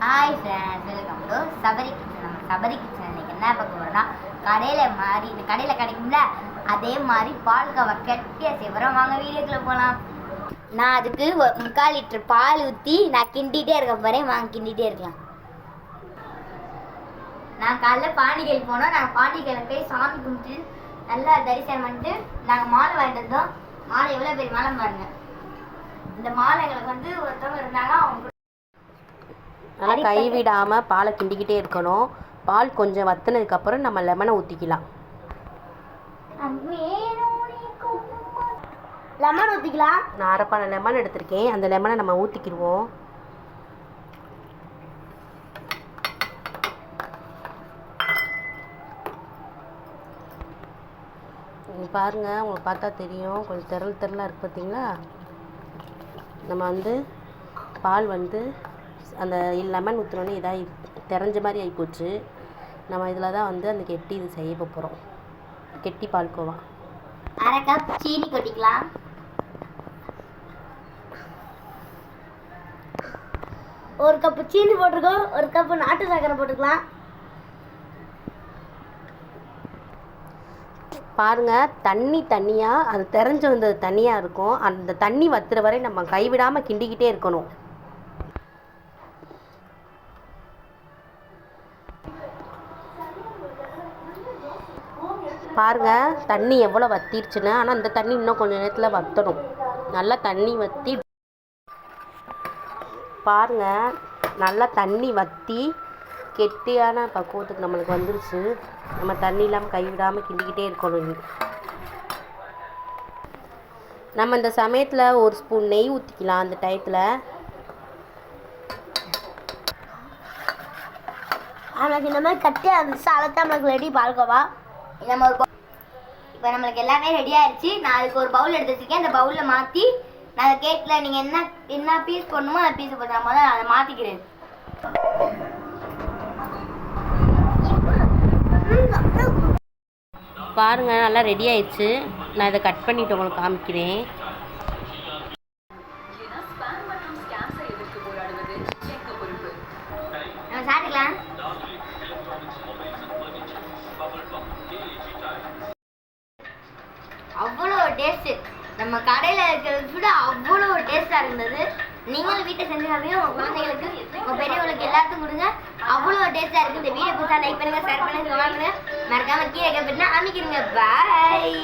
Hi friends welcome to Sabari kitchen நம்ம Sabari kitchen இன்றைக்கி என்ன பார்க்க போகிறோம்னா கடையில் மாதிரி இந்த கடையில் கிடைக்கும்ல அதே மாதிரி பால் கவர் கட்டியாக செய்வோம் வாங்க வீடியோக்குள்ளே போகலாம் நான் அதுக்கு முக்கால் லிட்டர் பால் ஊற்றி நான் கிண்டிகிட்டே இருக்க போகிறேன் வாங்க கிண்டிகிட்டே இருக்கலாம். நான் காலைல பாண்டிகள் போனோம். நாங்கள் பாண்டிகளில் போய் சாமி கும்பிட்டு நல்லா தரிசனம் பண்ணிட்டு நாங்கள் மாலை வாங்கிட்டு வந்தோம். மாலை எவ்வளோ பெரிய மாலை பாருங்க. இந்த மாலைகளுக்கு வந்து ஒருத்தவங்க இருந்தாங்க அவங்க நல்லா கைவிடாம பாலை கிண்டிக்கிட்டே இருக்கணும். பால் கொஞ்சம் வத்துனதுக்கு அப்புறம் நம்ம லெமனை ஊற்றிக்கலாம் லெமன் ஊற்றிக்கலாம் நான் அரைப்பான லெமன் எடுத்திருக்கேன். அந்த லெமனை நம்ம ஊற்றிக்கிடுவோம் பாருங்க உங்களுக்கு பார்த்தா தெரியும். கொஞ்சம் திரள் திரளாக இருக்கு பார்த்தீங்களா நம்ம வந்து பால் வந்து அந்த லெமன் ஊற்றினோடனே இதாகி தெரிஞ்ச மாதிரி ஆகிப்போச்சு நம்ம இதில் தான் வந்து அந்த கெட்டி இது செய்ய போகிறோம் கெட்டி பால்கோவா அரை கப் சீனி கொட்டிக்கலாம். ஒரு கப்பு சீனி போட்டிருக்கோம் ஒரு கப்பு நாட்டு சர்க்கரை போட்டுக்கலாம். பாருங்க தண்ணி தண்ணியாக அது தெரிஞ்சு வந்தது தண்ணியாக இருக்கும். அந்த தண்ணி வத்துற வரை நம்ம கைவிடாமல் கிண்டிக்கிட்டே இருக்கணும். பாருங்கள் தண்ணி எவ்வளோ வத்திருச்சுன்னு. ஆனால் அந்த தண்ணி இன்னும் கொஞ்சம் நேரத்தில் வற்றணும் நல்லா தண்ணி வற்றி பாருங்கள் நல்லா தண்ணி வற்றி கெட்டியான பக்குவத்துக்கு நம்மளுக்கு வந்துருச்சு. நம்ம தண்ணி இல்லாமல் கைவிடாமல் கிண்டிக்கிட்டே இருக்கணும் நம்ம இந்த சமயத்தில் ஒரு ஸ்பூன் நெய் ஊற்றிக்கலாம் அந்த டயத்தில். நம்மளுக்கு இந்த மாதிரி கட்டியாக இருந்துச்சு அழைத்தா நம்மளுக்கு ரெடி பால்கோவா? நம்ம இப்போ நம்மளுக்கு எல்லாமே ரெடி ஆயிடுச்சு நான் அதுக்கு ஒரு பவுல் எடுத்து வச்சிருக்கேன். அந்த பவுலில் மாற்றி நான் அந்த கேக்கில் நீங்கள் என்ன என்ன பீஸ் போடணுமோ அந்த பீஸ் போடுற போது நான் அதை மாற்றிக்கிறேன் பாருங்க நல்லா ரெடி ஆயிடுச்சு நான் இதை கட் பண்ணிட்டு உங்களுக்கு காமிக்கிறேன். நம்ம சாப்பிட்டுக்கலாம். அவ்வளோ டேஸ்ட்டு நம்ம கடையில் இருக்கிறத விட அவ்வளோ டேஸ்ட்டாக இருந்தது. நீங்களும் வீட்டை செஞ்சு சாப்பிடுங்க உங்கள் குழந்தைகளுக்கு உங்கள் பெரியவங்களுக்கு எல்லாத்துக்கும் கொடுங்க. அவ்வளோ டேஸ்ட்டாக இருக்குது இந்த வீடியோ புதுசாக லைக் பண்ணுங்கள் ஷேர் பண்ணுங்கள் கமெண்ட் பண்ணுங்கள் மறக்காமல் கீழே கேட்பீங்கன்னா அமைக்கிறீங்க பாய்